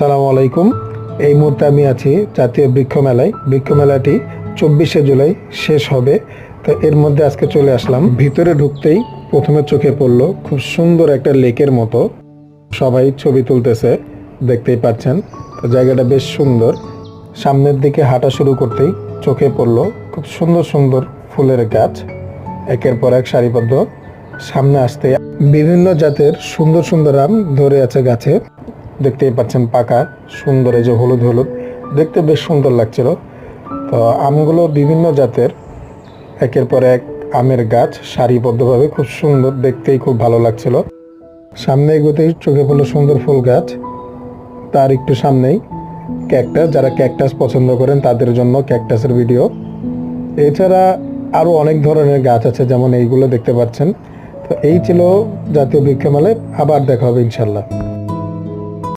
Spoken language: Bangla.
আসসালামু আলাইকুম। এই মুহূর্তে আমি আছি জাতীয় বৃক্ষ মেলায়। বৃক্ষ মেলাটি চব্বিশে জুলাই শেষ হবে। তো এর মধ্যে আজকে চলে আসলাম। ভিতরে ঢুকতেই প্রথমে চোখে পড়ল খুব সুন্দর একটা লেকের মতো। সবাই ছবি তুলতেছে, দেখতেই পাচ্ছেন। তো জায়গাটা বেশ সুন্দর। সামনের দিকে হাঁটা শুরু করতেই চোখে পড়ল খুব সুন্দর সুন্দর ফুলের গাছ। একের পর এক সারিবদ্ধ। সামনে আসতে বিভিন্ন জাতের সুন্দর সুন্দর আম ধরে আছে গাছে। দেখতেই পাচ্ছেন পাকা, সুন্দর এই যে হলুদ হলুদ। দেখতে বেশ সুন্দর লাগছিল। তো আমগুলো বিভিন্ন জাতের, একের পর এক আমের গাছ, সারিবদ্ধভাবে খুব সুন্দর, দেখতেই খুব ভালো লাগছিল। সামনে এগোতেই চোখে পড়ল সুন্দর ফুল গাছ। তার একটু সামনেই ক্যাকটাস, যারা ক্যাকটাস পছন্দ করেন তাদের জন্য ক্যাকটাসের ভিডিও। এছাড়া আরও অনেক ধরনের গাছ আছে, যেমন এইগুলো দেখতে পাচ্ছেন। তো এই ছিল জাতীয় বৃক্ষমেলায়, আবার দেখা হবে ইনশাল্লাহ।